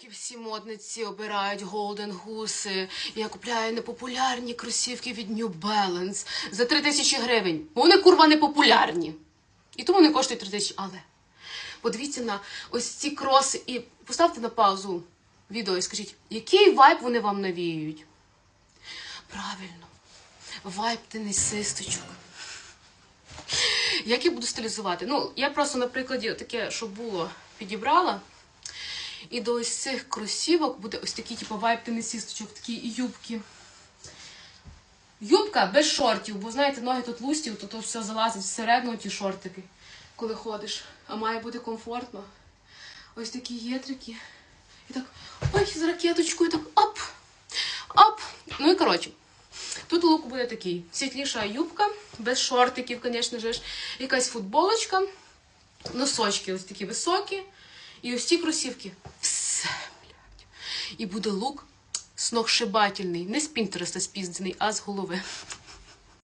Поки всі модниці обирають Golden Goose, я купляю непопулярні кросівки від New Balance за 3 тисячі гривень. Бо вони курва не популярні. І тому вони коштують 3 тисячі. Але подивіться на ось ці кроси і поставте на паузу відео і скажіть, який вайб вони вам навіюють? Правильно, вайб тенісисточок. Як я буду стилізувати? Ну, я просто на прикладі таке, що було, підібрала. І до ось цих кросівок буде ось такий, типу, вайб тенісісточок, такі юбки. Юбка без шортів, бо знаєте, ноги тут лусті, то, то все залазить всередину ті шортики, коли ходиш. А має бути комфортно. Ось такі єтрики. І так, ой, з ракеточкою, так оп! Оп! Ну і коротше. Тут лук буде такий: світліша юбка, без шортиків, звісно ж, якась футболочка, носочки ось такі високі, і ось ці кросівки. Все, блядь. І буде лук сногсшибательний. Не з Пінтереста спіздений, а з голови.